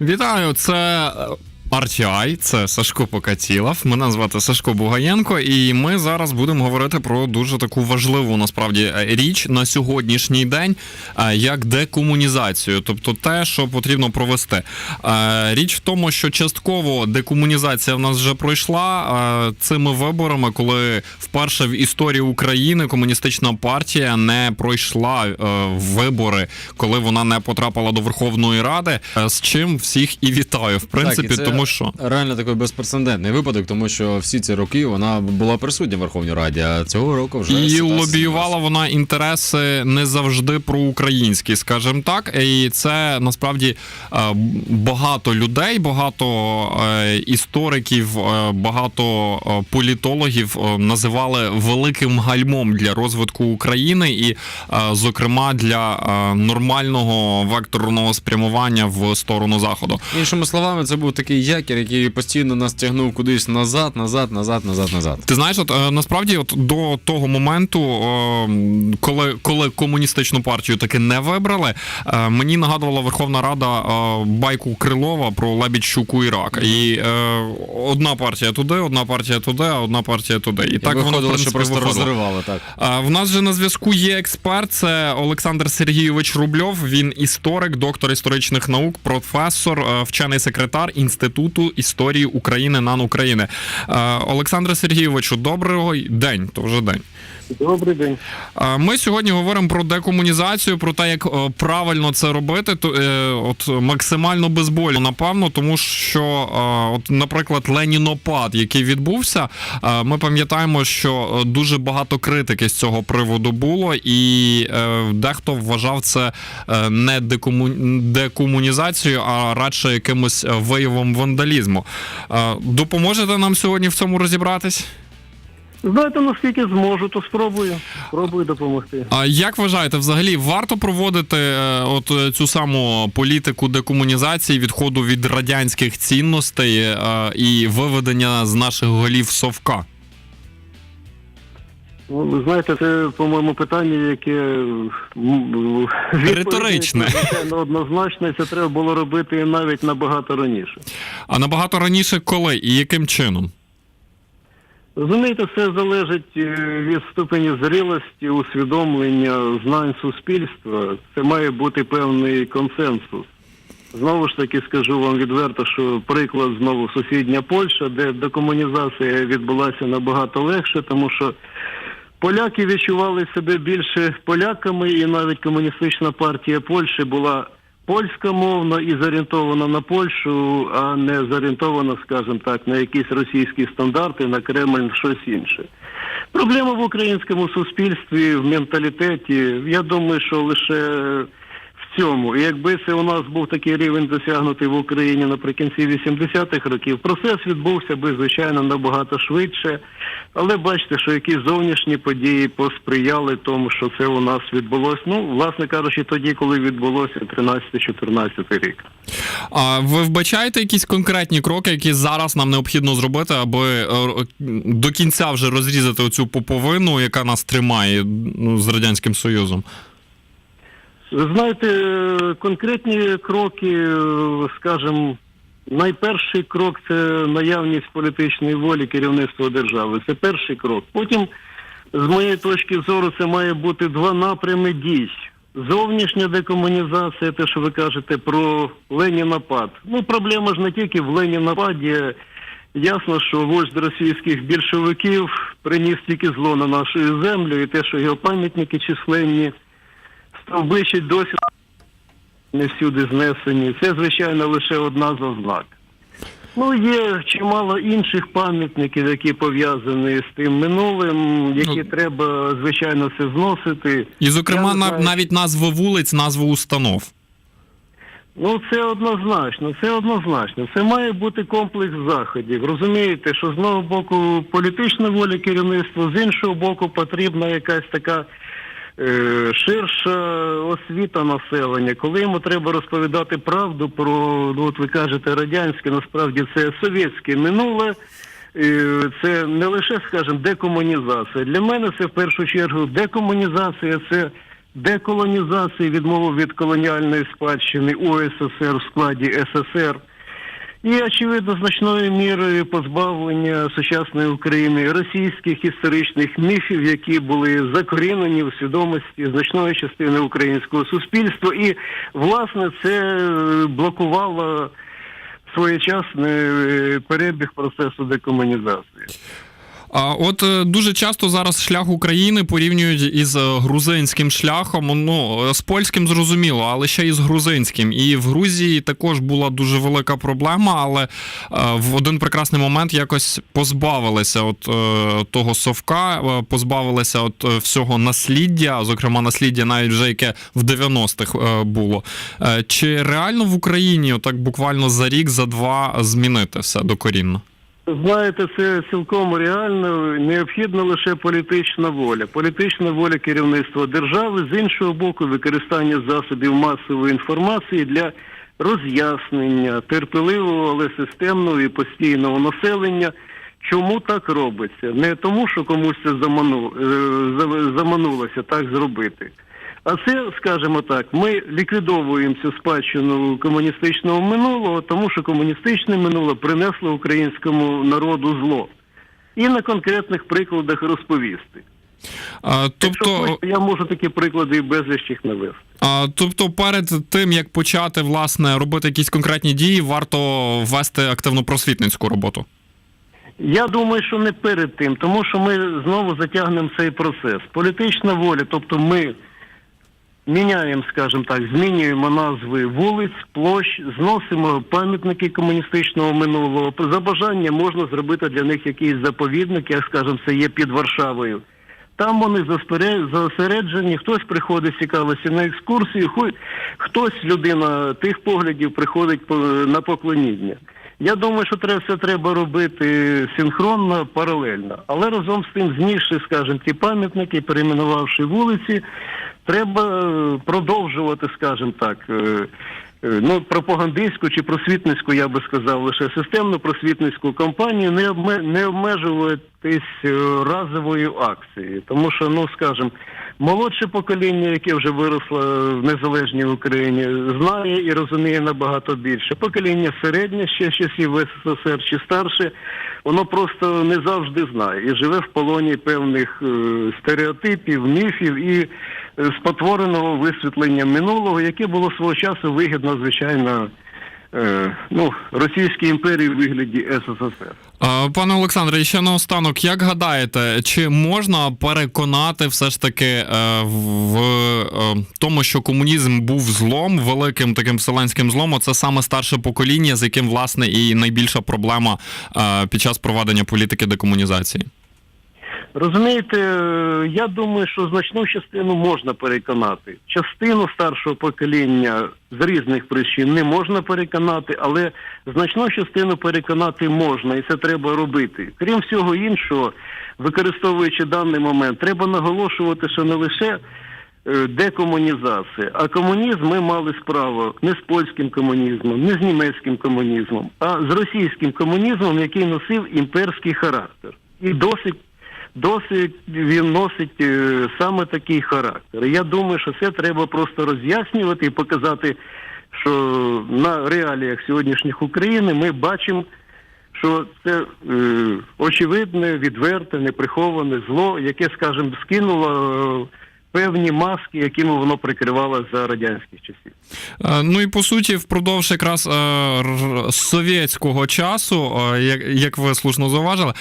Вітаю, це RTI, це Сашко Покатілов. Мене звати Сашко Бугаєнко, і ми зараз будемо говорити про дуже таку важливу насправді е, річ на сьогоднішній день, е, як декомунізацію, тобто те, що потрібно провести. Е, Річ в тому, що частково декомунізація в нас вже пройшла цими виборами, коли вперше в історії України комуністична партія не пройшла вибори, коли вона не потрапила до Верховної Ради. З чим всіх і вітаю, в принципі, Так, і це тому що. реально такий безпрецедентний випадок, тому що всі ці роки вона була присутня в Верховній Раді, а цього року вже І лобіювала вона інтереси не завжди проукраїнські, скажімо так. І це насправді е, багато людей, багато е, істориків, е, багато політологів називали великим гальмом для розвитку України, і, зокрема, для нормального векторного спрямування в сторону заходу. Іншими словами, це був такий якір, який постійно нас тягнув кудись назад, назад, назад, назад, назад. Ти знаєш, от е, насправді, от до того моменту, е, коли, коли комуністичну партію таки не вибрали, е, мені нагадувала Верховна Рада е, байку Крилова про Лебідь Щуку і рак. І е, одна партія туди, одна партія туди, а одна партія туди. І, І так воно в виходило, принципі, що просто виходило. розривало так. В нас же на зв'язку є експерт. Це Олександр Сергійович Рубльов. Він історик, доктор історичних наук, професор, е, вчений секретар Інституту історії України НАН України. Е, Олександре Сергійовичу, доброго день. То вже день. Добрий день. Ми сьогодні говоримо про декомунізацію, про те, як е, правильно це робити, то е, от максимально безбольно, напевно, тому що, е, от, наприклад, Ленінопад, який відбувся, ми пам'ятаємо, що дуже багато критики з цього приводу було, і дехто вважав це не декому... декомунізацією, а радше якимось виявом вандалізму. Допоможете нам сьогодні в цьому розібратись? Знаєте, наскільки зможу, то спробую. Спробую допомогти. А як вважаєте, взагалі варто проводити е, от е, цю саму політику декомунізації, відходу від радянських цінностей е, і виведення з наших голів совка? Ну, ви знаєте, це, по-моєму, питання, яке м, відповідь Риторичне. однозначно, це треба було робити навіть набагато раніше. А набагато раніше коли і яким чином? Розумієте, все залежить е, від ступені зрілості, усвідомлення, знань суспільства. Це має бути певний консенсус. Знову ж таки скажу вам відверто, що приклад знову сусідня Польща, де декомунізація відбулася набагато легше, тому що поляки відчували себе більше поляками, і навіть комуністична партія Польщі була польськомовна і зорієнтована на Польщу, а не зорієнтована, скажімо так, на якісь російські стандарти, на Кремль, щось інше. Проблема в українському суспільстві, в менталітеті. Я думаю, що лише цьому. І якби це у нас був такий рівень досягнутий в Україні наприкінці 80-х років, процес відбувся би, звичайно, набагато швидше. Але бачите, що якісь зовнішні події посприяли тому, що це у нас відбулося. Ну, власне кажучи, тоді, коли відбулося 13-14 рік. А ви вбачаєте якісь конкретні кроки, які зараз нам необхідно зробити, аби е, до кінця вже розрізати оцю поповину, яка нас тримає ну, з радянським союзом? Знаєте, конкретні кроки, скажімо, найперший крок це наявність політичної волі керівництва держави. Це перший крок. Потім, з моєї точки зору, це має бути два напрями дій. Зовнішня декомунізація, те, що ви кажете про Ленінапад. Ну, проблема ж не тільки в Ленінападі. Ясно, що вождь російських більшовиків приніс тільки зло на нашу землю, і те, що його пам'ятники численні стовбичі досі не всюди знесені. Це, звичайно, лише одна з ознак. Ну, є чимало інших пам'ятників, які пов'язані з тим минулим, які Ну, треба, звичайно, все зносити. І, зокрема, знаю. навіть назви вулиць, назви установ. Ну, це однозначно, це однозначно. Це має бути комплекс заходів. Розумієте, що з одного боку політична воля керівництва, з іншого боку, потрібна якась така ширша освіта населення, коли йому треба розповідати правду про, ну от ви кажете, радянське, насправді це совєтське минуле. Е, Це не лише, скажімо, декомунізація. Для мене це в першу чергу декомунізація це деколонізації, відмову від колоніальної спадщини УССР в складі СССР. І, очевидно, значною мірою позбавлення сучасної України російських історичних міфів, які були закорінені в свідомості значної частини українського суспільства, і власне це е, блокувало своєчасний е, перебіг процесу декомунізації. От е, дуже часто зараз шлях України порівнюють із е, грузинським шляхом. Ну е, з польським зрозуміло, але ще і з грузинським. І в Грузії також була дуже велика проблема, але в один прекрасний момент якось позбавилися от того совка, позбавилися от всього насліддя, зокрема насліддя навіть вже яке в 90-х е, було. Чи реально в Україні отак буквально за рік, за два змінити все докорінно? Знаєте, це цілком реально. Необхідна лише політична воля. Політична воля керівництва держави, з іншого боку, використання засобів масової інформації для роз'яснення терпеливого, але системного і постійного населення. Чому так робиться? Не тому, що комусь це заману, е, заманулося так зробити. А це, скажімо так, ми ліквідовуємо цю спадщину комуністичного минулого, тому що комуністичне минуле принесло українському народу зло. І на конкретних прикладах розповісти. А, тобто, хочете, я можу такі приклади і безліч їх навести. а, тобто, перед тим як почати власне робити якісь конкретні дії, варто ввести активну просвітницьку роботу. Я думаю, що не перед тим, тому що ми знову затягнемо цей процес. Політична воля, тобто ми міняємо, скажімо так, змінюємо назви вулиць, площ, зносимо пам'ятники комуністичного минулого. За бажання можна зробити для них якийсь заповідник, як скажімо, це є під Варшавою. Там вони зосереджені, хтось приходить цікавиться на екскурсію, хтось людина тих поглядів приходить на поклоніння. Я думаю, що треба все треба робити синхронно, паралельно. Але разом з тим, знісши, скажімо, ті пам'ятники, перейменувавши вулиці, треба е, продовжувати, скажімо так, е, е, ну, пропагандистську чи просвітницьку, я би сказав, лише системну просвітницьку кампанію, не, обме, не обмежуватись разовою акцією. Тому що, ну скажімо, молодше покоління, яке вже виросло в незалежній Україні, знає і розуміє набагато більше. Покоління середнє ще часів СССР чи старше, воно просто не завжди знає і живе в полоні певних стереотипів, міфів і спотвореного висвітлення минулого, яке було свого часу вигідно, звичайно, е, ну, Російській імперії в вигляді СССР. Пане Олександре, ще наостанок, як гадаєте, чи можна переконати все ж таки е, в е, тому, що комунізм був злом, великим таким вселенським злом, це саме старше покоління, з яким власне і найбільша проблема під час проведення політики декомунізації? Розумієте, я думаю, що значну частину можна переконати. Частину старшого покоління з різних причин не можна переконати, але значну частину переконати можна, і це треба робити. Крім всього іншого, використовуючи даний момент, треба наголошувати, що не лише е, декомунізація, а комунізм ми мали справу не з польським комунізмом, не з німецьким комунізмом, а з російським комунізмом, який носив імперський характер. І досить досить він носить е, саме такий характер. Я думаю, що це треба просто роз'яснювати і показати, що на реаліях сьогоднішніх України ми бачимо, що це е, очевидне, відверте, неприховане зло, яке, скажімо, скинуло е, певні маски, якими воно прикривало за радянських часів. Е, Ну і по суті, впродовж якраз е, совєтського часу, е, як, ви слушно зауважили,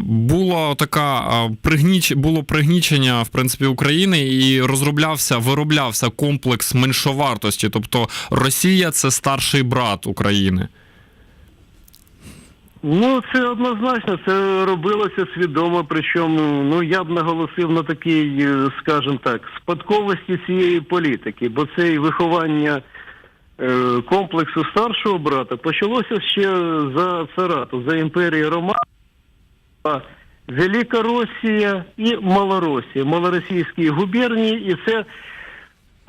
було така пригніч, було пригнічення в принципі України і розроблявся, вироблявся комплекс меншовартості. Тобто Росія це старший брат України. Ну, це однозначно, це робилося свідомо, причому ну я б наголосив на такій, е, скажімо так, спадковості цієї політики, бо це і виховання е, комплексу старшого брата почалося ще за царату, за імперії Романа, Велика Росія і Малоросія, малоросійські губернії, і це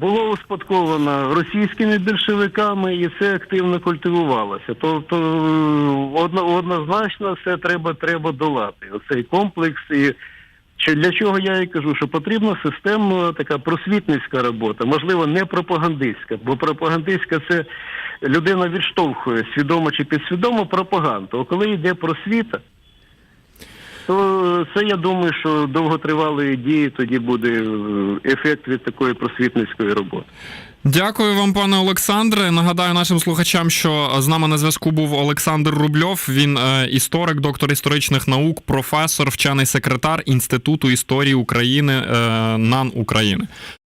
було успадковано російськими більшовиками, і це активно культивувалося. Тобто е, одно, однозначно все треба, треба долати. Оцей комплекс і Що для чого я і кажу, що потрібна системна така просвітницька робота, можливо, не пропагандистська, бо пропагандистська це людина відштовхує свідомо чи підсвідомо пропаганду. А коли йде просвіта, то це я думаю, що довготривалої дії тоді буде е, ефект від такої просвітницької роботи. Дякую вам, пане Олександре. Нагадаю нашим слухачам, що з нами на зв'язку був Олександр Рубльов. Він е, історик, доктор історичних наук, професор, вчений секретар Інституту історії України е, НАН України.